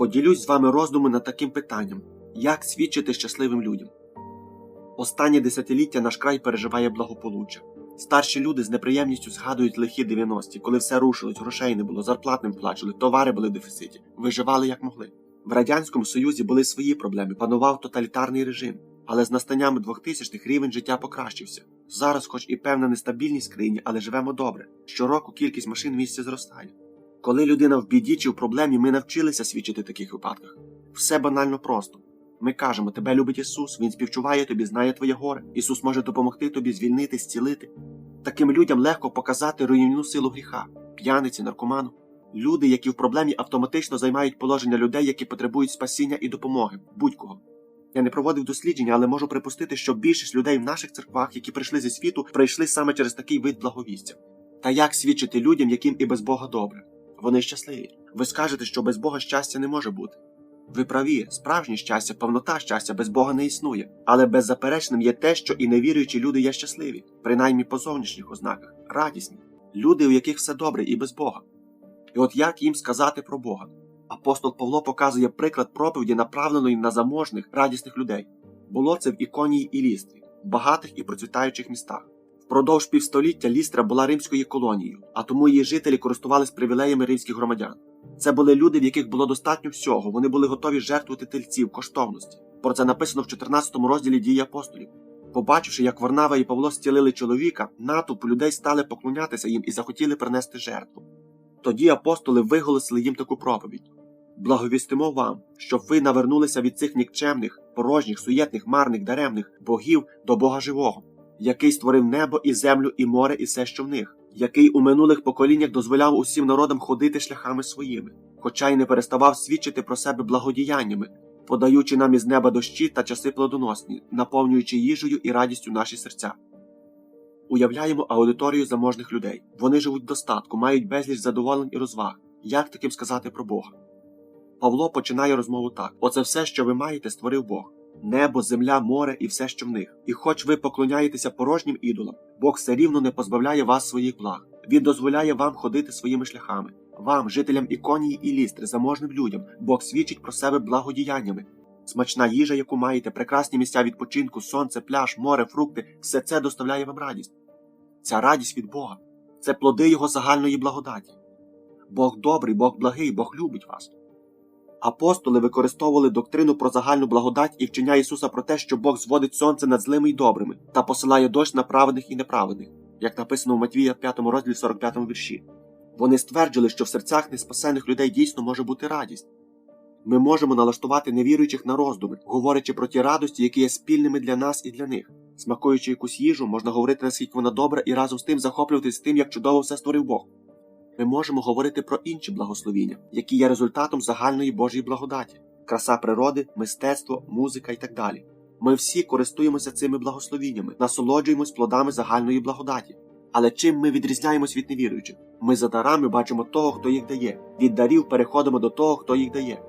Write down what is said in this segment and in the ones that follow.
Поділюсь з вами роздуми над таким питанням: як свідчити щасливим людям? Останнє десятиліття наш край переживає благополуччя. Старші люди з неприємністю згадують лихі 90-ті, коли все рушилось, грошей не було, зарплат не вплачували, товари були в дефіциті, виживали як могли. В Радянському Союзі були свої проблеми, панував тоталітарний режим, але з настанням 2000-х рівень життя покращився. Зараз, хоч і певна нестабільність в країні, але живемо добре. Щороку кількість машин в місті зростає. Коли людина в біді чи в проблемі, ми навчилися свідчити в таких випадках. Все банально просто. Ми кажемо, тебе любить Ісус, Він співчуває тобі, знає твоє горе. Ісус може допомогти тобі звільнити, зцілити. Таким людям легко показати руйнівну силу гріха, п'яниці, наркоману. Люди, які в проблемі автоматично займають положення людей, які потребують спасіння і допомоги, будь-кого. Я не проводив дослідження, але можу припустити, що більшість людей в наших церквах, які прийшли зі світу, прийшли саме через такий вид благовістя. Та як свідчити людям, яким і без Бога добре? Вони щасливі. Ви скажете, що без Бога щастя не може бути. Ви праві, справжнє щастя, повнота щастя без Бога не існує, але беззаперечним є те, що і невіруючі люди є щасливі, принаймні по зовнішніх ознаках, радісні, люди, у яких все добре і без Бога. І от як їм сказати про Бога? Апостол Павло показує приклад проповіді, направленої на заможних, радісних людей. Було це в Іконії і Лістрі, в багатих і процвітаючих містах. Впродовж півстоліття Лістра була римською колонією, а тому її жителі користувались привілеями римських громадян. Це були люди, в яких було достатньо всього, вони були готові жертвувати тельців, коштовності. Про це написано в 14 розділі дії апостолів. Побачивши, як Варнава і Павло зцілили чоловіка, натовп людей стали поклонятися їм і захотіли принести жертву. Тоді апостоли виголосили їм таку проповідь: Благовістимо вам, щоб ви навернулися від цих нікчемних, порожніх, суєтних, марних, даремних богів до Бога живого, який створив небо і землю, і море, і все, що в них, який у минулих поколіннях дозволяв усім народам ходити шляхами своїми, хоча й не переставав свідчити про себе благодіяннями, подаючи нам із неба дощі та часи плодоносні, наповнюючи їжею і радістю наші серця. Уявляємо аудиторію заможних людей. Вони живуть в достатку, мають безліч задоволень і розваг. Як таким сказати про Бога? Павло починає розмову так: оце все, що ви маєте, створив Бог. Небо, земля, море і все, що в них. І хоч ви поклоняєтеся порожнім ідолам, Бог все рівно не позбавляє вас своїх благ. Він дозволяє вам ходити своїми шляхами. Вам, жителям Іконії і Лістри, заможним людям, Бог свідчить про себе благодіяннями. Смачна їжа, яку маєте, прекрасні місця відпочинку, сонце, пляж, море, фрукти все це доставляє вам радість. Ця радість від Бога це плоди Його загальної благодаті. Бог добрий, Бог благий, Бог любить вас. Апостоли використовували доктрину про загальну благодать і вчення Ісуса про те, що Бог зводить сонце над злими й добрими та посилає дощ на праведних і неправедних, як написано у Матвія 5 розділі 45 вірші. Вони стверджували, що в серцях неспасених людей дійсно може бути радість. Ми можемо налаштувати невіруючих на роздуми, говорячи про ті радості, які є спільними для нас і для них. Смакуючи якусь їжу, можна говорити, наскільки вона добра, і разом з тим захоплюватись тим, як чудово все створив Бог. Ми можемо говорити про інші благословіння, які є результатом загальної Божої благодаті, краса природи, мистецтво, музика і так далі. Ми всі користуємося цими благословіннями, насолоджуємось плодами загальної благодаті. Але чим ми відрізняємось від невіруючих? Ми за дарами бачимо того, хто їх дає, від дарів переходимо до того, хто їх дає.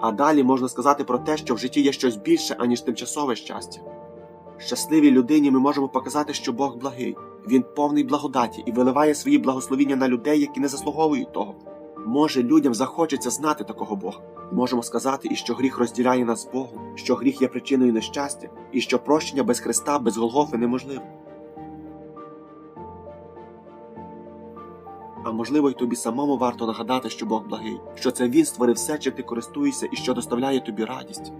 А далі можна сказати про те, що в житті є щось більше, аніж тимчасове щастя. Щасливій людині ми можемо показати, що Бог благий, він повний благодаті і виливає свої благословіння на людей, які не заслуговують того. Може, людям захочеться знати такого Бога. Можемо сказати, і що гріх розділяє нас з Богом, що гріх є причиною нещастя, і що прощення без Христа, без Голгофи неможливе. А можливо, й тобі самому варто нагадати, що Бог благий, що це Він створив все, чим ти користуєшся і що доставляє тобі радість.